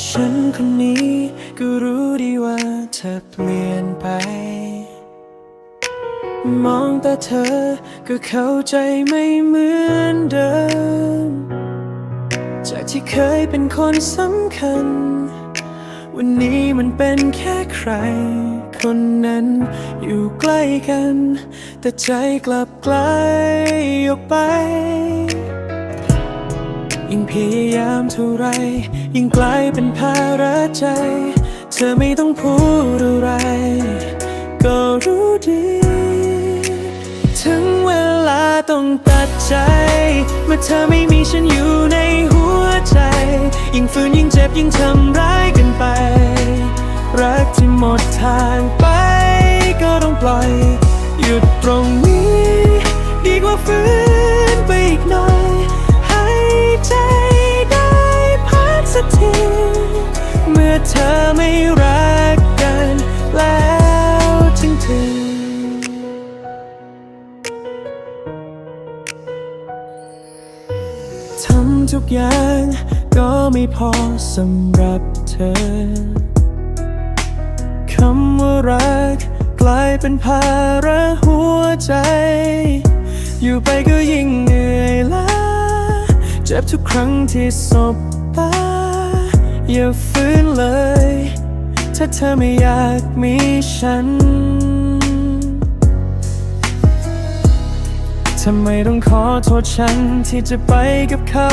ฉันคนนี้ก็รู้ดีว่าเธอเปลี่ยนไป มองแต่เธอก็เข้าใจไม่เหมือนเดิม จากที่เคยเป็นคนสำคัญ วันนี้มันเป็นแค่ใคร คนนั้นอยู่ใกล้กัน แต่ใจกลับไกลออกไป ยิ่งพยายามเท่าไร ยิ่งกลายเป็นภาระใจ เธอไม่ต้องพูดอะไร ก็รู้ดี ถึงเวลาต้องตัดใจ เมื่อเธอไม่มีฉันอยู่ในหัวใจ ยิ่งฝืนยิ่งเจ็บยิ่งทำร้ายกันไป รักที่หมดทางไปก็ต้องปล่อย ไม่รักกันแล้วจริงๆทำทุกอย่างก็ไม่พอสำหรับเธอ คำว่ารักกลายเป็นภาระหัวใจ อยู่ไปก็ยิ่งเหนื่อยล้าเจ็บทุกครั้งที่สบตาอย่าฟื้นเลย ถ้าเธอไม่อยากมีฉัน ทำไมต้องขอโทษฉันที่จะไปกับเขา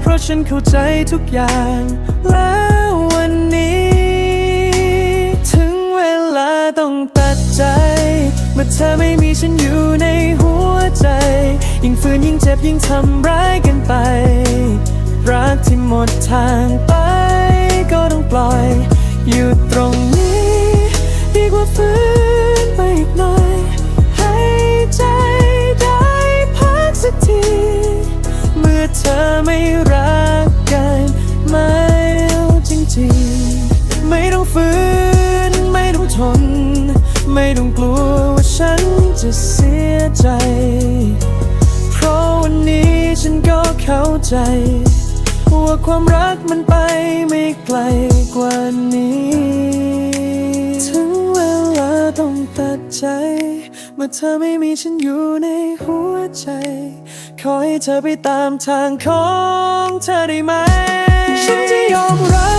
เพราะฉันเข้าใจทุกอย่าง แล้ววันนี้ ถึงเวลาต้องตัดใจ เมื่อเธอไม่มีฉันอยู่ในหัวใจ ยิ่งฝืนยิ่งเจ็บยิ่งทำร้ายกันไป รักที่หมดทาง ฝืนไม่ต้องทน ไม่ต้องกลัวว่าฉันจะเสียใจ เพราะวันนี้ฉันก็เข้าใจ ว่าความรักมันไปไม่ไกลกว่านี้ ถึงเวลาต้องตัดใจ เมื่อเธอไม่มีฉันอยู่ในหัวใจ ขอให้เธอไปตามทางของเธอได้ไหม ฉันจะยอมรับ